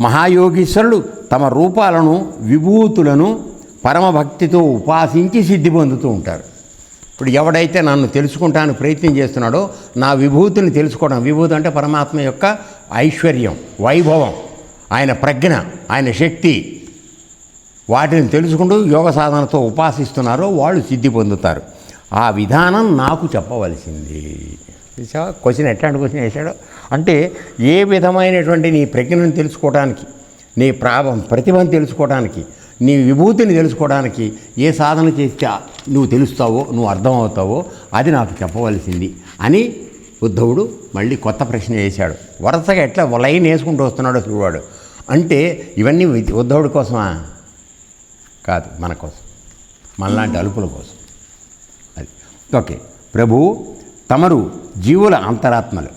మహాయోగీశ్వరులు తమ రూపాలను విభూతులను పరమభక్తితో ఉపాసించి సిద్ధి పొందుతూ ఉంటారు. ఇప్పుడు ఎవడైతే నన్ను తెలుసుకుంటానికి ప్రయత్నం చేస్తున్నాడో నా విభూతిని తెలుసుకోవడం విభూతి అంటే పరమాత్మ యొక్క ఐశ్వర్యం వైభవం ఆయన ప్రజ్ఞ ఆయన శక్తి. వాటిని తెలుసుకుంటూ యోగ సాధనతో ఉపాసిస్తున్నారో వాళ్ళు సిద్ధి పొందుతారు. ఆ విధానం నాకు చెప్పవలసింది. చూసావా? క్వశ్చన్ ఎట్లాంటి క్వశ్చన్ వేశాడో? అంటే ఏ విధమైనటువంటి నీ ప్రజ్ఞను తెలుసుకోవడానికి నీ ప్రాభం ప్రతిభను తెలుసుకోవడానికి నీ విభూతిని తెలుసుకోవడానికి ఏ సాధన చేస్తే నువ్వు తెలుస్తావో నువ్వు అర్థమవుతావో అది నాకు చెప్పవలసింది అని ఉద్ధవుడు మళ్ళీ కొత్త ప్రశ్న వేశాడు. వరుసగా ఎట్లా లైన్ వేసుకుంటూ వస్తున్నాడో చూడవాడు అంటే ఇవన్నీ ఉద్ధవుడి కోసమా? కాదు మన కోసం. మనలాంటి అలుపుల కోసం. ఓకే. ప్రభు తమరు జీవుల అంతరాత్మలు.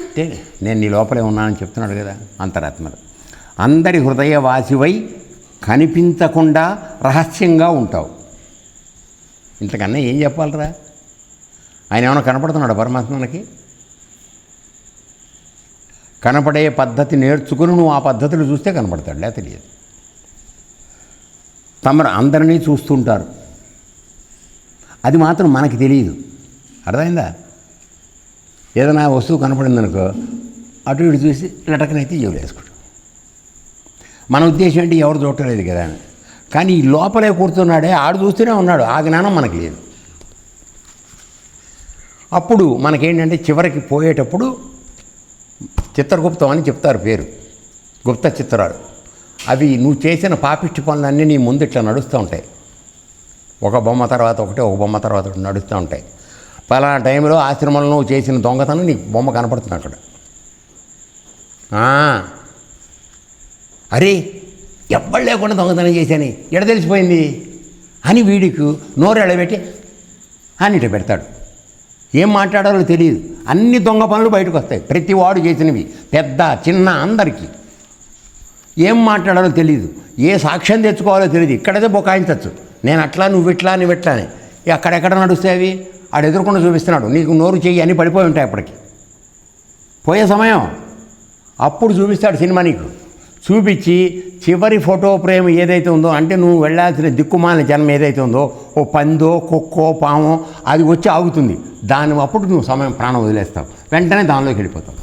అంటే నేను నీ లోపలే ఉన్నానని చెప్తున్నాడు కదా అంతరాత్మలు. అందరి హృదయవాసివై కనిపించకుండా రహస్యంగా ఉంటావు. ఇంతకన్నా ఏం చెప్పాలరా? ఆయన ఏమైనా కనపడుతున్నాడు పరమాత్మకి కనపడే పద్ధతి నేర్చుకుని నువ్వు ఆ పద్ధతులు చూస్తే కనపడతాడు లే తెలియదు. తమరు అందరినీ చూస్తుంటారు. అది మాత్రం మనకి తెలియదు అర్థమైందా? ఏదైనా వస్తువు కనపడిందనుకో అటు ఇటు చూసి లటకనైతే జోలు వేసుకుంటాం. మన ఉద్దేశం ఏంటి? ఎవరు చూడలేదు కదా అని. కానీ ఈ లోపలే కూర్చున్నాడే ఆడు చూస్తూనే ఉన్నాడు. ఆ జ్ఞానం మనకి లేదు. అప్పుడు మనకేంటంటే చివరికి పోయేటప్పుడు చిత్రగుప్తం అని చెప్తారు పేరు. గుప్త చిత్రాలు. అవి నువ్వు చేసిన పాపిష్టి పనులన్నీ నీ ముందు ఇట్లా నడుస్తూ ఉంటాయి. ఒక బొమ్మ తర్వాత ఒకటి ఒక బొమ్మ తర్వాత ఒకటి నడుస్తూ ఉంటాయి. పలానా టైంలో ఆశ్రమంలో నువ్వు చేసిన దొంగతనం నీకు బొమ్మ కనపడుతుంది అక్కడ. అరే ఎవ్వరు లేకుండా దొంగతనం చేశాని. ఎడ తెలిసిపోయింది? అని వీడికి నోరు ఎడబెట్టి అని పెడతాడు. ఏం మాట్లాడాలో తెలియదు. అన్ని దొంగ పనులు బయటకు వస్తాయి. ప్రతి వాడు చేసినవి. పెద్ద చిన్న అందరికీ. ఏం మాట్లాడాలో తెలియదు ఏ సాక్ష్యం తెచ్చుకోవాలో తెలియదు ఇక్కడైతే బొకాయించచ్చు. నేను అట్లా నువ్వు ఇట్లా నువ్వు ఇట్లా అని. అక్కడెక్కడ నడుస్తాయి అవి? ఆడు ఎదుర్కొండ చూపిస్తున్నాడు. నీకు నోరు చెయ్యి అని పడిపోయి ఉంటాయి అప్పటికి. పోయే సమయం. అప్పుడు చూపిస్తాడు సినిమా నీకు. చూపించి చివరి ఫోటో ప్రేమ ఏదైతే ఉందో అంటే నువ్వు వెళ్ళాల్సిన దిక్కుమాలిన జన్మ ఏదైతే ఉందో ఓ పందో కుక్కో పామో అది వచ్చి ఆగుతుంది. దాని అప్పుడు నువ్వు సమయం ప్రాణం వదిలేస్తావు. వెంటనే దానిలోకి వెళ్ళిపోతావు.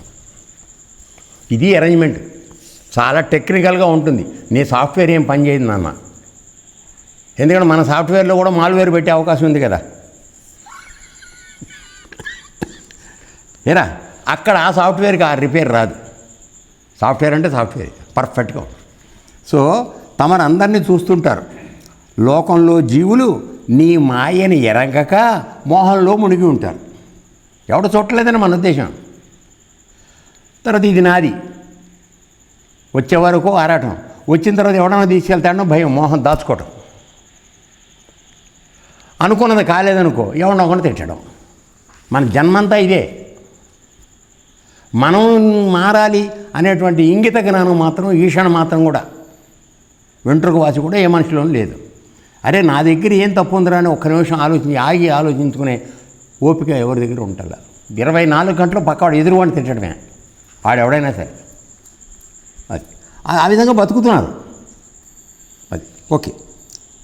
ఇది అరేంజ్మెంట్ చాలా టెక్నికల్గా ఉంటుంది. నీ సాఫ్ట్వేర్ ఏం పనిచేయదు నాన్న. ఎందుకంటే మన సాఫ్ట్వేర్లో కూడా మాల్వేర్ పెట్టే అవకాశం ఉంది కదా. ఏరా అక్కడ ఆ సాఫ్ట్వేర్కి ఆ రిపేర్ రాదు. సాఫ్ట్వేర్ అంటే సాఫ్ట్వేర్ పర్ఫెక్ట్గా సో తమరు అందరినీ చూస్తుంటారు. లోకంలో జీవులు నీ మాయని ఎరగక మోహంలో మునిగి ఉంటారు. ఎవడ చూడలేదని మన ఉద్దేశం. తర్వాత ఇది నాది. వచ్చే వరకు ఆరాటం. వచ్చిన తర్వాత ఎవడన్నా తీసుకెళ్తాడో భయం మోహం దాచుకోవటం. అనుకున్నది కాలేదనుకో ఎవడన్నా ఒకటి తిట్టడం. మన జన్మంతా ఇదే. మనం మారాలి అనేటువంటి ఇంగిత జ్ఞానం మాత్రం ఈషణ మాత్రం కూడా. వెంట్రుక వాసి కూడా ఏ మనిషిలోనూ లేదు. అరే నా దగ్గర ఏం తప్పు ఉందిరా అని ఒక్క నిమిషం ఆలోచించి ఆగి ఆలోచించుకునే ఓపిక ఎవరి దగ్గర ఉంటుందా ఇరవై నాలుగు గంటలు పక్కవాడు ఎదురువాడిని తిట్టడమే. వాడు ఎవడైనా సరే. ఆ- విధంగా బతుకుతున్నారు. అది ఓకే.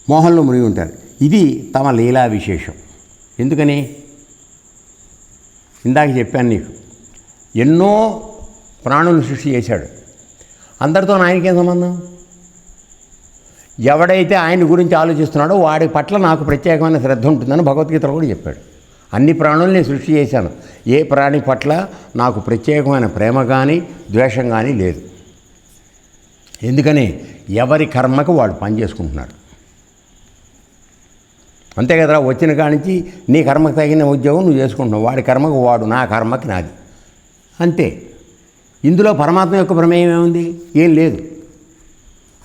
మోహన్లో మునిగి ఉంటారు. ఇది తమ లీలా విశేషం. ఎందుకని? ఇందాక చెప్పాను నీకు. ఎన్నో ప్రాణులు సృష్టి చేశాడు. అందరితో ఆయనకేం సంబంధం? ఎవడైతే ఆయన గురించి ఆలోచిస్తున్నాడో వాడి పట్ల నాకు ప్రత్యేకమైన శ్రద్ధ ఉంటుందని భగవద్గీతలో కూడా చెప్పాడు. అన్ని ప్రాణుల్ని సృష్టి చేశాను. ఏ ప్రాణి పట్ల నాకు ప్రత్యేకమైన ప్రేమ కానీ ద్వేషం కానీ లేదు. ఎందుకని ఎవరి కర్మకు వాడు పని చేసుకుంటున్నాడు. అంతే కదరా వచ్చిన కానించి నీ కర్మకు తగిన ఉద్యోగం నువ్వు చేసుకుంటున్నావు. వాడి కర్మకు వాడు నా కర్మకి నాది. అంతే. ఇందులో పరమాత్మ యొక్క ప్రమేయం ఏముంది? ఏం లేదు.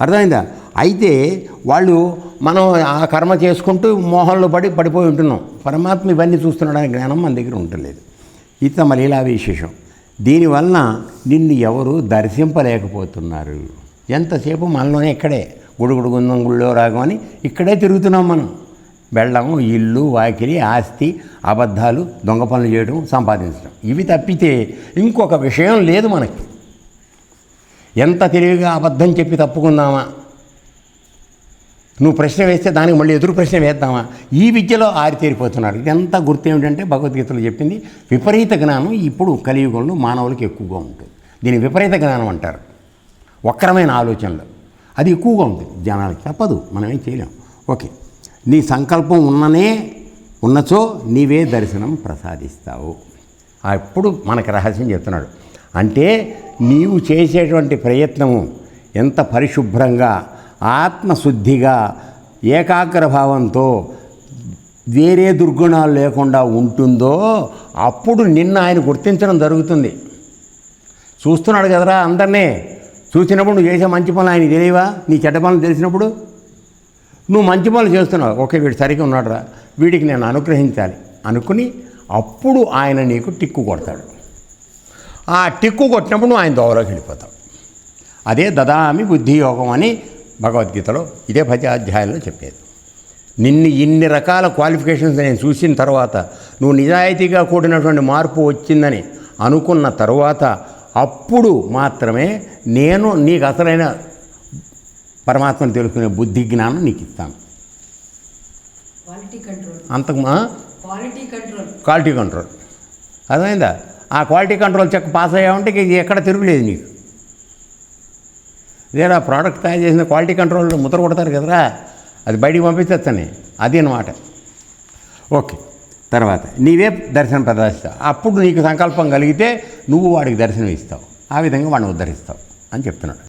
అర్థమైందా? అయితే వాళ్ళు మనం ఆ కర్మ చేసుకుంటూ మోహంలో పడి పడిపోయి ఉంటున్నాం. పరమాత్మ ఇవన్నీ చూస్తున్నాడనే జ్ఞానం మన దగ్గర ఉండలేదు ఇది తమ లీలా విశేషం దీనివలన నిన్ను ఎవరు దర్శింపలేకపోతున్నారు. ఎంతసేపు మనలోనే ఇక్కడే గుడుగుడు గుందం గుళ్ళో రాగమని ఇక్కడే తిరుగుతున్నాం మనం. వెళ్ళడం ఇల్లు వాకిలి ఆస్తి అబద్ధాలు దొంగ పనులు చేయడం సంపాదించడం ఇవి తప్పితే ఇంకొక విషయం లేదు మనకి. ఎంత తెలివిగా అబద్ధం చెప్పి తప్పుకుందామా? నువ్వు ప్రశ్న వేస్తే దానికి మళ్ళీ ఎదురు ప్రశ్న వేద్దామా? ఈ విద్యలో ఆరితేరిపోతున్నారు ఇదంతా గుర్తు ఏమిటంటే భగవద్గీతలో చెప్పింది విపరీత జ్ఞానం ఇప్పుడు కలియుగంలో మానవులకు ఎక్కువగా ఉంటుంది. దీని విపరీత జ్ఞానం అంటారు. వక్రమైన ఆలోచనలు. అది ఎక్కువగా ఉంది జనాలకి. తప్పదు మనం ఏం చేయలేం. ఓకే. నీ సంకల్పం ఉన్ననే ఉన్నచో నీవే దర్శనం ప్రసాదిస్తావు. అప్పుడు మనకు రహస్యం చెప్తున్నాడు. అంటే నీవు చేసేటువంటి ప్రయత్నము ఎంత పరిశుభ్రంగా ఆత్మశుద్ధిగా ఏకాగ్ర భావంతో వేరే దుర్గుణాలు లేకుండా ఉంటుందో అప్పుడు నిన్న ఆయన గుర్తించడం జరుగుతుంది. చూస్తున్నాడు కదరా అందరినీ. చూసినప్పుడు నువ్వు చేసే మంచి పనులు ఆయన తెలియవా? నీ చెడ్డ పనులు తెలిసినప్పుడు? నువ్వు మంచి పనులు చేస్తున్నావు. ఓకే వీడు సరిగ్గా ఉన్నాడురా. వీడికి నేను అనుగ్రహించాలి. అనుకుని అప్పుడు ఆయన నీకు టిక్కు కొడతాడు. ఆ టిక్కు కొట్టినప్పుడు నువ్వు ఆయన దోవలోకి వెళ్ళిపోతావు. అదే దదామి బుద్ధి యోగం అని భగవద్గీతలో ఇదే పద్యాధ్యాయంలో చెప్పేది. నిన్ను ఇన్ని రకాల క్వాలిఫికేషన్స్ నేను చూసిన తర్వాత నువ్వు నిజాయితీగా కూడినటువంటి మార్పు వచ్చిందని అనుకున్న తర్వాత అప్పుడు మాత్రమే నేను నీకు అసలైన పరమాత్మను తెలుసుకునే బుద్ధి జ్ఞానం నీకు ఇస్తాను. అంతకు క్వాలిటీ కంట్రోల్ క్వాలిటీ కంట్రోల్ అర్థమైందా? ఆ క్వాలిటీ కంట్రోల్ చెక్ పాస్ అయ్యావంటే ఇక ఎక్కడ తిరుగులేదు నీకు. లేదా ప్రోడక్ట్ తయారు చేసిన క్వాలిటీ కంట్రోల్ ముద్ర కొడతారు కదరా? అది బయటికి పంపించచ్చని అది అన్నమాట ఓకే. తర్వాత నీవే దర్శనం ప్రదర్శిస్తావు. అప్పుడు నీకు సంకల్పం కలిగితే నువ్వు వాడికి దర్శనం ఇస్తావు ఆ విధంగా వాడిని ఉద్ధరిస్తావు అని చెప్తున్నాడు.